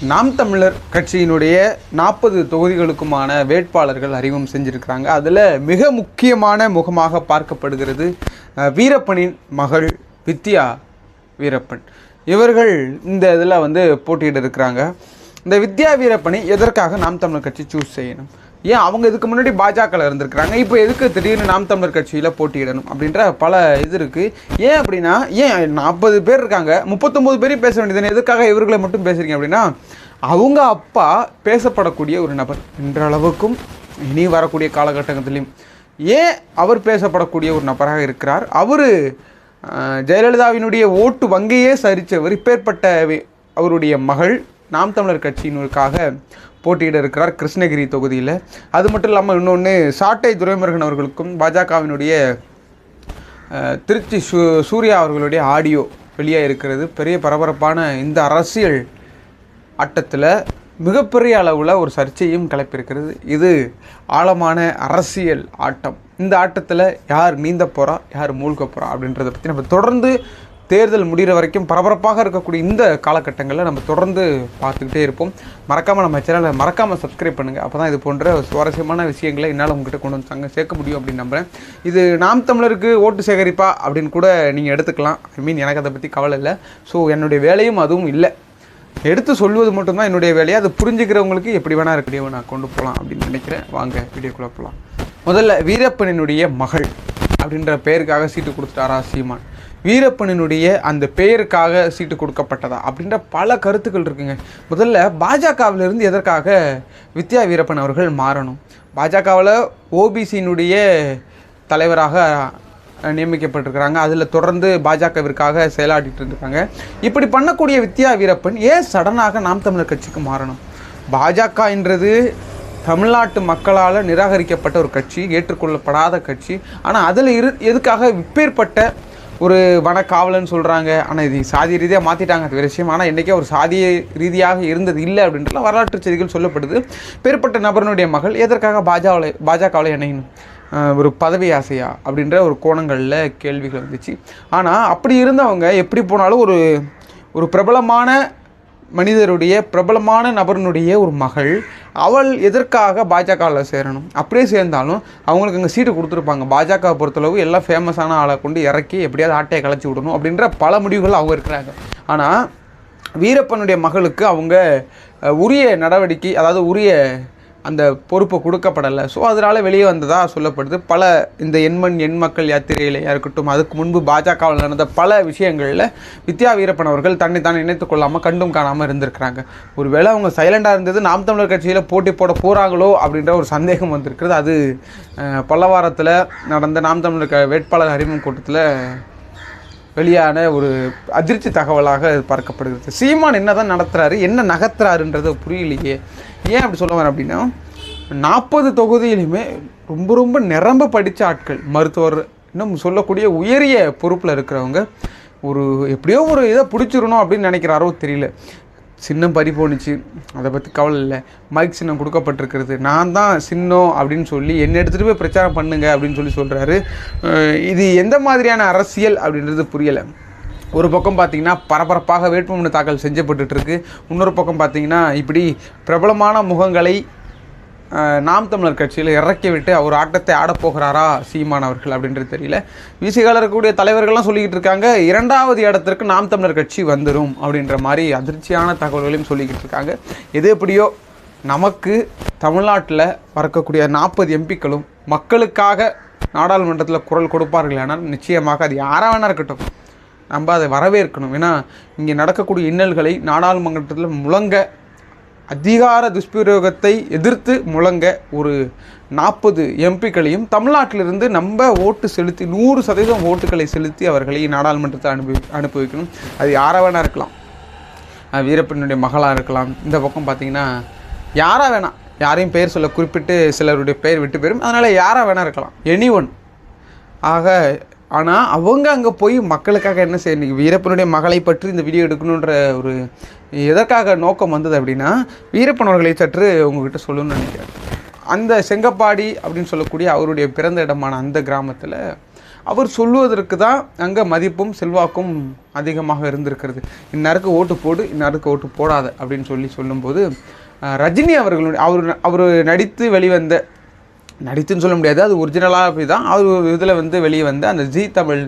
நாம் தமிழர் கட்சியினுடைய நாற்பது தொகுதிகளுக்குமான வேட்பாளர்கள் அறிமுகம் செஞ்சுருக்கிறாங்க. அதில் மிக முக்கியமான முகமாக பார்க்கப்படுகிறது வீரப்பனின் மகள் வித்யா வீரப்பன். இவர்கள் இந்த இதில் வந்து போட்டியிட இருக்கிறாங்க. இந்த வித்யா வீரப்பனை எதற்காக நாம் தமிழர் கட்சி சூஸ் செய்யணும்? ஏன் அவங்க இதுக்கு முன்னாடி பாஜகவில் இருந்திருக்கிறாங்க? இப்போ எதுக்கு திடீர்னு நாம் தமிழர் கட்சியில் போட்டியிடணும் அப்படின்ற பல இது இருக்குது ஏன் அப்படின்னா ஏன் நாற்பது பேர் இருக்காங்க முப்பத்தொம்போது பேரையும் பேச வேண்டியது எதுக்காக இவர்களை மட்டும் பேசுகிறீங்க அப்படின்னா அவங்க அப்பா பேசப்படக்கூடிய ஒரு நபர். இன்றளவுக்கும் இனி வரக்கூடிய காலகட்டத்திலையும் ஏன் அவர் பேசப்படக்கூடிய ஒரு நபராக இருக்கிறார்? அவர் ஜெயலலிதாவினுடைய ஓட்டு வங்கியே சரித்தவர் இப்பேற்பட்ட அவருடைய மகள் நாம் தமிழர் கட்சியினருக்காக போட்டியிட இருக்கிறார் கிருஷ்ணகிரி தொகுதியில். அது மட்டும் இல்லாமல் இன்னொன்று சாட்டை துரைமுருகன் அவர்களுக்கும் பாஜகவினுடைய திருச்சி சூ சூர்யா அவர்களுடைய ஆடியோ வெளியாக இருக்கிறது. பெரிய பரபரப்பான இந்த அரசியல் ஆட்டத்தில் மிகப்பெரிய அளவில் ஒரு சர்ச்சையும் கிளப்பியிருக்கிறது. இது ஆழமான அரசியல் ஆட்டம். இந்த ஆட்டத்தில் யார் நீந்த போகிறா யார் மூழ்க போகிறா அப்படின்றத பற்றி நம்ம தொடர்ந்து தேர்தல் முடிகிற வரைக்கும் பரபரப்பாக இருக்கக்கூடிய இந்த காலகட்டங்களில் நம்ம தொடர்ந்து பார்த்துக்கிட்டே இருப்போம். மறக்காமல் நம்ம சேனலை மறக்காமல் சப்ஸ்கிரைப் பண்ணுங்கள் அப்போ தான் இது போன்ற சுவாரஸ்யமான விஷயங்களை என்னால் உங்ககிட்ட கொண்டு வந்து தங்க சேர்க்க முடியும் அப்படின்னு நம்புகிறேன் இது நாம் தமிழருக்கு ஓட்டு சேகரிப்பா அப்படின்னு கூட நீங்கள் எடுத்துக்கலாம். ஐ மீன் எனக்கு அதை பற்றி கவலை இல்லை. ஸோ என்னுடைய வேலையும் அதுவும் இல்லை. எடுத்து சொல்வது மட்டும்தான் என்னுடைய வேலையை? அது புரிஞ்சுக்கிறவங்களுக்கு எப்படி வேணா இருக்கடியோ நான் கொண்டு போகலாம் அப்படின்னு நினைக்கிறேன். வாங்க வீடியோக்குள்ளே போகலாம் முதல்ல வீரப்பனினுடைய மகள் அப்படின்ற பெயருக்காக சீட்டு கொடுத்துட்டாரா சீமான். வீரப்பனினுடைய அந்த பெயருக்காக சீட்டு கொடுக்கப்பட்டதா? அப்படின்ற பல கருத்துக்கள் இருக்குங்க. முதல்ல பாஜகவிலிருந்து எதற்காக வித்யா வீரப்பன் அவர்கள் மாறணும்? பாஜகவில் ஓபிசியினுடைய தலைவராக நியமிக்கப்பட்டிருக்கிறாங்க. அதில் தொடர்ந்து பாஜகவிற்காக செயலாடிட்டு இருக்காங்க. இப்படி பண்ணக்கூடிய வித்யா வீரப்பன் ஏன் சடனாக நாம் தமிழர் கட்சிக்கு மாறணும்? பாஜக என்றது தமிழ்நாட்டு மக்களால் நிராகரிக்கப்பட்ட ஒரு கட்சி ஏற்றுக்கொள்ளப்படாத கட்சி. ஆனால் அதில் இரு எதுக்காக இப்பேற்பட்ட ஒரு வனக்காவலன்னு சொல்கிறாங்க ஆனால் இது சாதி ரீதியாக மாற்றிட்டாங்க அது விஷயம். ஆனால் என்றைக்கே ஒரு சாதிய ரீதியாக இருந்தது இல்லை அப்படின்றலாம் வரலாற்று செய்திகள் சொல்லப்படுது. பெறப்பட்ட நபரனுடைய மகள் எதற்காக பாஜாவில் பாஜகவில் இணையணும் ஒரு பதவி ஆசையா அப்படின்ற ஒரு கோணங்களில் கேள்விகள் வந்துச்சு. ஆனால் அப்படி இருந்தவங்க எப்படி போனாலும் ஒரு ஒரு பிரபலமான மனிதருடைய பிரபலமான நபரனுடைய ஒரு மகள் அவள் எதற்காக பாஜகவில் சேரணும்? அப்படியே சேர்ந்தாலும் அவங்களுக்கு அங்கே சீட்டு கொடுத்துருப்பாங்க. பாஜக பொறுத்தளவு எல்லாம் ஃபேமஸான ஆளை கொண்டு இறக்கி எப்படியாவது ஆட்டையை கலைச்சி விடணும் அப்படின்ற பல முடிவுகள் அவங்க இருக்கிறாங்க. ஆனால் வீரப்பனுடைய மகளுக்கு அவங்க உரிய நடவடிக்கை அதாவது உரிய அந்த பொறுப்பு கொடுக்கப்படலை. ஸோ அதனால் வெளியே வந்ததாக சொல்லப்படுது. பல இந்த எண்மண் எண் மக்கள் யாத்திரையிலையாக இருக்கட்டும் அதுக்கு முன்பு பாஜகவில் நடந்த பல விஷயங்களில் வித்யா வீரப்பன் அவர்கள் தன்னை தான் இணைத்துக் கொள்ளாமல் கண்டும் காணாமல் இருந்திருக்கிறாங்க. ஒருவேளை அவங்க சைலண்டாக இருந்தது நாம் தமிழர் கட்சியில் போட்டி போட போகிறாங்களோ அப்படின்ற ஒரு சந்தேகம் வந்திருக்கிறது. அது பல்லவாரத்தில் நடந்த நாம் தமிழர் க- வேட்பாளர் அறிமுக கூட்டத்தில் வெளியான ஒரு அதிர்ச்சி தகவலாக பார்க்கப்படுகிறது. சீமான் என்ன தான் நடத்துறாரு என்ன நகர்த்துறாருன்றது புரியலையே. ஏன் அப்படி சொல்ல வரேன் அப்படின்னா நாற்பது தொகுதியிலுமே ரொம்ப ரொம்ப நிரம்ப படித்த ஆட்கள் மருத்துவர் இன்னும் சொல்லக்கூடிய உயரிய பொறுப்பில் இருக்கிறவங்க ஒரு எப்படியோ ஒரு இதை பிடிச்சிடணும் அப்படின்னு நினைக்கிறாரோ தெரியல. சின்னம் பறி போணுச்சு அதை பற்றி கவலை இல்லை. மைக் சின்னம் கொடுக்கப்பட்டிருக்கிறது. நான் தான் சின்னம் அப்படின்னு சொல்லி என்னை எடுத்துகிட்டு போய் பிரச்சாரம் பண்ணுங்க அப்படின்னு சொல்லி சொல்கிறாரு இது எந்த மாதிரியான அரசியல் அப்படின்றது புரியலை. ஒரு பக்கம் பார்த்திங்கன்னா பரபரப்பாக வேட்புமனு தாக்கல் செஞ்சப்பட்டுட்டு இன்னொரு பக்கம் பார்த்திங்கன்னா இப்படி பிரபலமான முகங்களை நாம் தமிழர் கட்சியில் இறக்கி விட்டு அவர் ஆட்டத்தை ஆடப்போகிறாரா சீமான் அவர்கள் அப்படின்றது தெரியல. விசிகால இருக்கக்கூடிய தலைவர்கள்லாம் சொல்லிக்கிட்டு இருக்காங்க இரண்டாவது இடத்திற்கு நாம் தமிழர் கட்சி வந்துடும் அப்படின்ற மாதிரி அதிர்ச்சியான தகவல்களையும் சொல்லிக்கிட்டு இருக்காங்க. எது எப்படியோ நமக்கு தமிழ்நாட்டில் பறக்கக்கூடிய நாற்பது எம்பிக்களும் மக்களுக்காக நாடாளுமன்றத்தில் குரல் கொடுப்பார்கள் ஆனால் நிச்சயமாக அது யாராக வேணா இருக்கட்டும். நம்ம அதை வரவேற்கணும். ஏன்னா இங்கே நடக்கக்கூடிய இன்னல்களை நாடாளுமன்றத்தில் முழங்க அதிகார துஷ்பிரயோகத்தை எதிர்த்து முழங்க ஒரு நாற்பது எம்பிக்களையும் தமிழ்நாட்டிலிருந்து நம்ம ஓட்டு செலுத்தி நூறு சதவீதம் ஓட்டுகளை செலுத்தி அவர்களை நாடாளுமன்றத்தை அனுப்பி அனுப்பி வைக்கணும் அது யாராக வேணா இருக்கலாம். வீரப்பனுடைய மகளாக இருக்கலாம். இந்த பக்கம் பார்த்தீங்கன்னா யாராக வேணாம் யாரையும் பெயர் சொல்ல குறிப்பிட்டு சிலருடைய பெயர் விட்டு போயிடும் அதனால் யாராக வேணா இருக்கலாம். எனி ஒன் ஆக ஆனால் அவங்க அங்கே போய் மக்களுக்காக என்ன செய்ய இன்னைக்கு வீரப்பனுடைய மகளை பற்றி இந்த வீடியோ எடுக்கணுன்ற ஒரு எதற்காக நோக்கம் வந்தது அப்படின்னா வீரப்பன் அவர்களை சற்று உங்ககிட்ட சொல்லணும்னு நினைக்கிறேன். அந்த செங்கப்பாடி அப்படின்னு சொல்லக்கூடிய அவருடைய பிறந்த இடமான அந்த கிராமத்தில் அவர் சொல்லுவதற்கு தான் அங்கே மதிப்பும் செல்வாக்கும் அதிகமாக இருந்திருக்கிறது. இன்னாருக்கு ஓட்டு போடு இன்னாருக்கு ஓட்டு போடாத அப்படின்னு சொல்லி சொல்லும்போது ரஜினி அவர்களுடைய அவர் அவர் நடித்து வெளிவந்த நடித்துன்னு சொல்ல முடியாது. அது ஒரிஜினலாக அப்படி தான் அவர் ஒரு இதில் வந்து வெளியே வந்து அந்த ஜி தமிழ்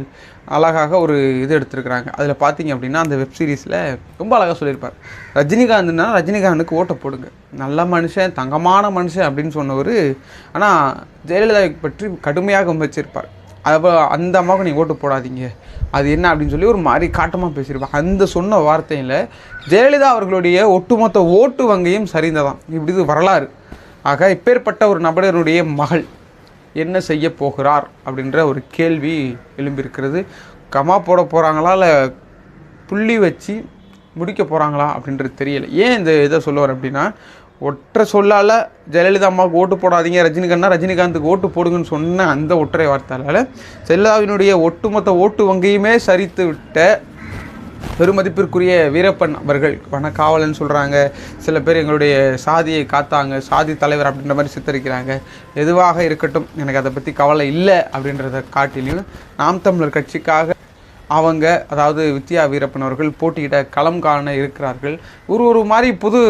அழகாக ஒரு இது எடுத்திருக்கிறாங்க. அதில் பார்த்தீங்க அப்படின்னா அந்த வெப் சீரிஸில் ரொம்ப அழகாக சொல்லியிருப்பார். ரஜினிகாந்த்னா ரஜினிகாந்துக்கு ஓட்டை போடுங்க. நல்ல மனுஷன் தங்கமான மனுஷன் அப்படின்னு சொன்னவர். ஆனால் ஜெயலலிதாவை பற்றி கடுமையாக வச்சிருப்பார் அப்போ அந்த அம்மாவுக்கு நீங்கள் ஓட்டு போடாதீங்க. அது என்ன அப்படின்னு சொல்லி ஒரு மாதிரி காட்டமாக பேசியிருப்பாங்க அந்த சொன்ன வார்த்தையில் ஜெயலலிதா அவர்களுடைய ஒட்டுமொத்த ஓட்டு வங்கியும் சரிந்ததான் இப்படி இது வரலாறு. ஆக இப்பேற்பட்ட ஒரு நபரினுடைய மகள் என்ன செய்ய போகிறார் அப்படின்ற ஒரு கேள்வி எழும்பியிருக்கிறது. கமா போட போகிறாங்களா இல்லை புள்ளி வச்சு முடிக்க போகிறாங்களா அப்படின்றது தெரியல. ஏன் இந்த இதை சொல்லுவார் அப்படின்னா ஒற்றை சொல்லால் ஜெயலலிதா அம்மாவுக்கு ஓட்டு போடாதீங்க ரஜினிகாந்த்னா ரஜினிகாந்துக்கு ஓட்டு போடுங்கன்னு சொன்ன அந்த ஒற்றை வார்த்தையால் ஜெயலலிதாவினுடைய ஒட்டுமொத்த ஓட்டு வங்கியுமே சரித்து விட்ட பெருமதிப்பிற்குரிய வீரப்பன் அவர்கள் வனக்காவலன் சொல்கிறாங்க சில பேர் எங்களுடைய சாதியை காத்தாங்க சாதி தலைவர் அப்படின்ற மாதிரி சித்தரிக்கிறாங்க. எதுவாக இருக்கட்டும் எனக்கு அதை பற்றி கவலை இல்லை அப்படின்றத காட்டிலையும் நாம் தமிழர் கட்சிக்காக அவங்க அதாவது வித்யா வீரப்பன் அவர்கள் போட்டியிட களம் காண இருக்கிறார்கள். ஒரு ஒரு மாதிரி புது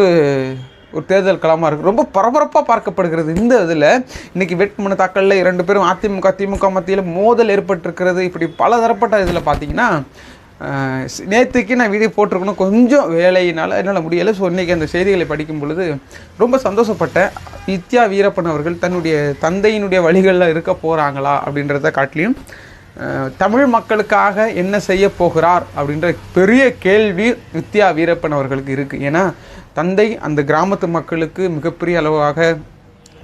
ஒரு தேர்தல் களமாக இருக்குது ரொம்ப பரபரப்பாக பார்க்கப்படுகிறது இந்த இதில். இன்றைக்கி வேட்புமனு தாக்கலில் இரண்டு பேரும் அதிமுக திமுக மத்தியில் மோதல் ஏற்பட்டிருக்கிறது. இப்படி பல தரப்பட்ட இதில் பார்த்தீங்கன்னா நேற்றுக்கு நான் வீடியோ போட்டிருக்கணும். கொஞ்சம் வேலையினால் என்னால் முடியலை. ஸோ இன்றைக்கி அந்த செய்திகளை படிக்கும் பொழுது ரொம்ப சந்தோஷப்பட்டேன். வித்யா வீரப்பன் அவர்கள் தன்னுடைய தந்தையினுடைய வழிகளில் இருக்க போகிறாங்களா அப்படின்றத காட்டிலையும் தமிழ் மக்களுக்காக என்ன செய்ய போகிறார் அப்படின்ற பெரிய கேள்வி வித்யா வீரப்பன் அவர்களுக்கு இருக்குது ஏன்னா தந்தை அந்த கிராமத்து மக்களுக்கு மிகப்பெரிய அளவாக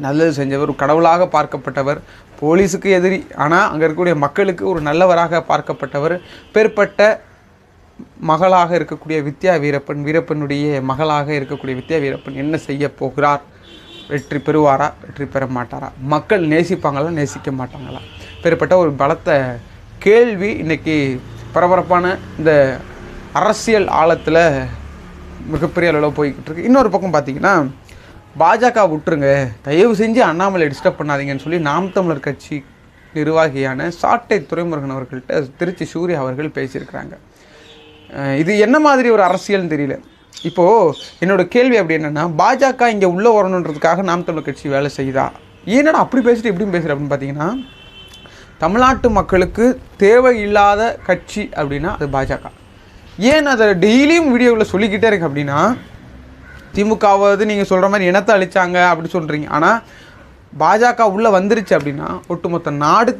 நல்லது செஞ்சவர் கடவுளாக பார்க்கப்பட்டவர் போலீஸுக்கு எதிரி. ஆனால் அங்கே இருக்கக்கூடிய மக்களுக்கு ஒரு நல்லவராக பார்க்கப்பட்டவர் பேர்பட்ட மகளாக இருக்கக்கூடிய வித்யா வீரப்பன் வீரப்பனுடைய மகளாக இருக்கக்கூடிய வித்யா வீரப்பன் என்ன செய்ய போகிறார்? வெற்றி பெறுவாரா? வெற்றி பெற மாட்டாரா? மக்கள் நேசிப்பாங்களா? நேசிக்க மாட்டாங்களா? பேர்பட்ட ஒரு பலத்த கேள்வி இன்றைக்கி பரபரப்பான இந்த அரசியல் ஆழத்தில் மிகப்பெரிய அளவில் போய்கிட்டு இருக்கு. இன்னொரு பக்கம் பார்த்தீங்கன்னா பாஜக விட்டுருங்க. தயவு செஞ்சு அண்ணாமலை டிஸ்டர்ப் பண்ணாதீங்கன்னு சொல்லி நாம் தமிழர் கட்சி நிர்வாகியான சாட்டை துறைமுருகன் அவர்கள்ட்ட திருச்சி சூர்யா அவர்கள் பேசியிருக்கிறாங்க. இது என்ன மாதிரி ஒரு அரசியல்னு தெரியல. இப்போது என்னோட கேள்வி அப்படி என்னென்னா பாஜக இங்கே உள்ளே வரணுன்றதுக்காக நாம் தமிழர் கட்சி வேலை செய்யுதா? ஏன்னா அப்படி பேசிட்டு எப்படி பேசுகிற அப்படின்னு பார்த்தீங்கன்னா தமிழ்நாட்டு மக்களுக்கு தேவையில்லாத கட்சி அப்படின்னா அது பாஜக. ஏன் அதை டெய்லியும் வீடியோவில் சொல்லிக்கிட்டே இருக்கு அப்படின்னா திமுகவாவது நீங்கள் சொல்கிற மாதிரி இனத்தை அழிச்சாங்க அப்படி சொல்கிறீங்க ஆனால் பாஜக உள்ளே வந்துருச்சு அப்படின்னா ஒட்டுமொத்த நாடு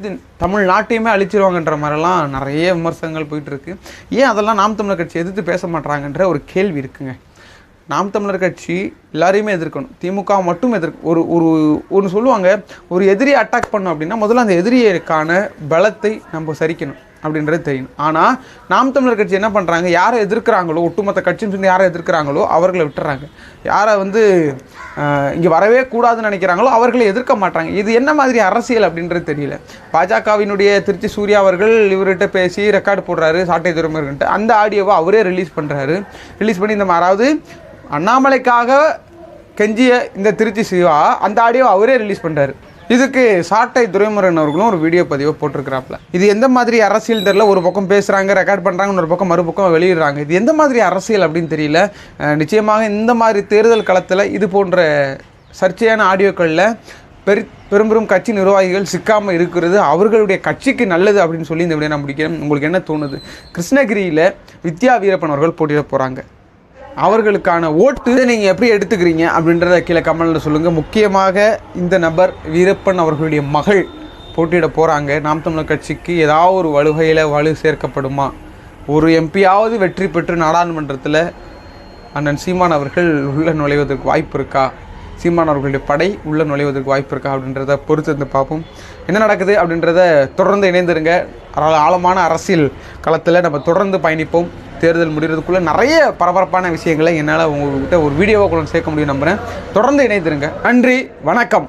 தமிழ்நாட்டையுமே அழிச்சிருவாங்கன்ற மாதிரிலாம் நிறைய விமர்சனங்கள் போயிட்டுருக்கு. ஏன் அதெல்லாம் நாம் தமிழர் கட்சி எதிர்த்து பேச மாட்றாங்கன்ற ஒரு கேள்வி இருக்குங்க. நாம் தமிழர் கட்சி எல்லாரையுமே எதிர்க்கணும். திமுக மட்டும் எதிர்க்க ஒரு ஒரு ஒன்று சொல்லுவாங்க ஒரு எதிரியை அட்டாக் பண்ணோம் அப்படின்னா முதல்ல அந்த எதிரியைக்கான பலத்தை நம்ம சரிக்கணும். அப்படின்றது தெரியும். ஆனால் நாம் தமிழர் கட்சி என்ன பண்ணுறாங்க யாரை எதிர்க்கிறாங்களோ ஒட்டுமொத்த கட்சின்னு சொல்லி யாரை எதிர்க்கிறாங்களோ அவர்களை விட்டுறாங்க. யாரை வந்து இங்கே வரவே கூடாதுன்னு நினைக்கிறாங்களோ அவர்களை எதிர்க்க மாட்டாங்க இது என்ன மாதிரி அரசியல் அப்படின்றது தெரியல. பாஜகவினுடைய திருச்சி சூர்யா அவர்கள் இவர்கிட்ட பேசி ரெக்கார்டு போடுறாரு சாட்டை துறைமுருகன்ட்டு. அந்த ஆடியோவை அவரே ரிலீஸ் பண்ணுறாரு ரிலீஸ் பண்ணி இந்த மாதிரி அண்ணாமலைக்காக கெஞ்சிய இந்த திருச்சி சிவா அந்த ஆடியோ அவரே ரிலீஸ் பண்ணுறாரு இதுக்கு சாட்டை துரைமுருகன் அவர்களும் ஒரு வீடியோ பதிவை போட்டிருக்கிறாப்ல இது எந்த மாதிரி அரசியல் தெரியல ஒரு பக்கம் பேசுகிறாங்க ரெக்கார்ட் பண்ணுறாங்க ஒரு பக்கம் மறுபக்கம் வெளியிடுறாங்க. இது எந்த மாதிரி அரசியல் அப்படின்னு தெரியல. நிச்சயமாக இந்த மாதிரி தேர்தல் களத்தில் இது போன்ற சர்ச்சையான ஆடியோக்களில் பெரு பெரும் பெரும் கட்சி நிர்வாகிகள் சிக்காமல் இருக்கிறது அவர்களுடைய கட்சிக்கு நல்லது அப்படின்னு சொல்லி இந்த விட நான் முடிக்கிறேன். உங்களுக்கு என்ன தோணுது? கிருஷ்ணகிரியில் வித்யா வீரப்பன் அவர்கள் போட்டியிட போகிறாங்க அவர்களுக்கான ஓட்டு. நீங்கள் எப்படி எடுத்துக்கிறீங்க அப்படின்றத கீழே கமலில் சொல்லுங்கள் முக்கியமாக இந்த நபர் வீரப்பன் அவர்களுடைய மகள் போட்டியிட போகிறாங்க நாம் தமிழர் கட்சிக்கு ஏதாவது ஒரு வலுகையில் வலு சேர்க்கப்படுமா? ஒரு எம்பியாவது வெற்றி பெற்று நாடாளுமன்றத்தில் அண்ணன் சீமான் அவர்கள் உள்ள நுழைவதற்கு வாய்ப்பு இருக்கா? சீமான் அவர்களுடைய படை உள்ளே நுழைவதற்கு வாய்ப்பு இருக்கா அப்படின்றத பொறுத்து வந்து பார்ப்போம். என்ன நடக்குது அப்படின்றத தொடர்ந்து இணைந்திருங்க. அதனால் ஆழமான அரசியல் களத்தில் நம்ம தொடர்ந்து பயணிப்போம். தேர்தல் முடிகிறதுக்குள்ளே நிறைய பரபரப்பான விஷயங்களை என்னால் உங்கள்கிட்ட ஒரு வீடியோவை கூட சேர்க்க முடியும் நம்புகிறேன் தொடர்ந்து இணைந்திருங்க. நன்றி வணக்கம்.